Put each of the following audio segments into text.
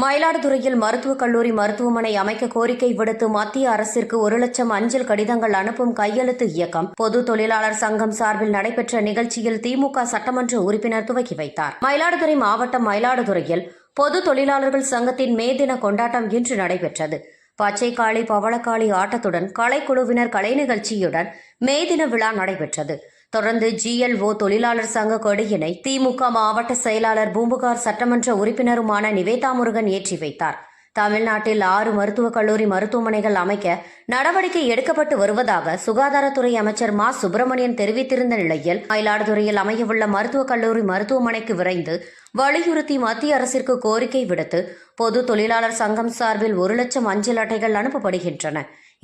மயிலாடுதுறையில் மருத்துவக் கல்லூரி மருத்துவமனை அமைக்க கோரிக்கை விடுத்து மத்திய அரசிற்கு ஒரு லட்சம் அஞ்சல் கடிதங்கள் அனுப்பும் கையெழுத்து இயக்கம். பொது தொழிலாளர் சங்கம் சார்பில் நடைபெற்ற நிகழ்ச்சியில் திமுக சட்டமன்ற உறுப்பினர் துவக்கி வைத்தார். மயிலாடுதுறை மாவட்டம் மயிலாடுதுறையில் பொது தொழிலாளர்கள் சங்கத்தின் மே தின கொண்டாட்டம் இன்று நடைபெற்றது. பச்சைக்காளி பவளக்காளி ஆட்டத்துடன் கலைக்குழுவினர் கலை நிகழ்ச்சியுடன் மே தின விழா நடைபெற்றது. தொடர்ந்து ஜிஎல்ஓ தொழிலாளர் சங்க கொடியினை திமுக மாவட்ட செயலாளர் பூம்புகார் சட்டமன்ற உறுப்பினருமான நிவேதா முருகன் ஏற்றி வைத்தார். தமிழ்நாட்டில் ஆறு மருத்துவக் கல்லூரி மருத்துவமனைகள் அமைக்க நடவடிக்கை எடுக்கப்பட்டு வருவதாக சுகாதாரத்துறை அமைச்சர் மா. சுப்பிரமணியன் தெரிவித்திருந்த நிலையில் மயிலாடுதுறையில் அமையவுள்ள மருத்துவக் கல்லூரி மருத்துவமனைக்கு விரைந்து வலியுறுத்தி மத்திய அரசிற்கு கோரிக்கை விடுத்து பொது தொழிலாளர் சங்கம் சார்பில் ஒரு லட்சம் அஞ்சல் அட்டைகள் அனுப்பப்படுகின்றன.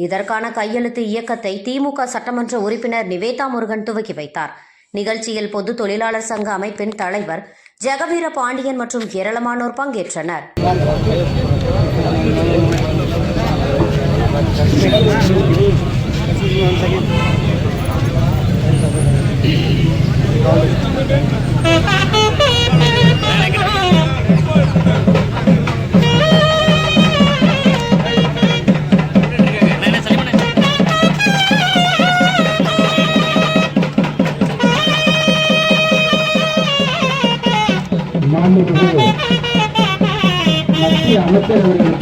இதற்கான கையெழுத்து இயக்கத்தை திமுக சட்டமன்ற உறுப்பினர் நிவேதா முருகன் துவக்கி வைத்தார். நிகழ்ச்சியில் பொது தொழிலாளர் சங்க அமைப்பின் தலைவர் ஜெகவீர பாண்டியன் மற்றும் ஏராளமானோர் பங்கேற்றனர். மாண்புமிகு மத்திய அமைச்சர்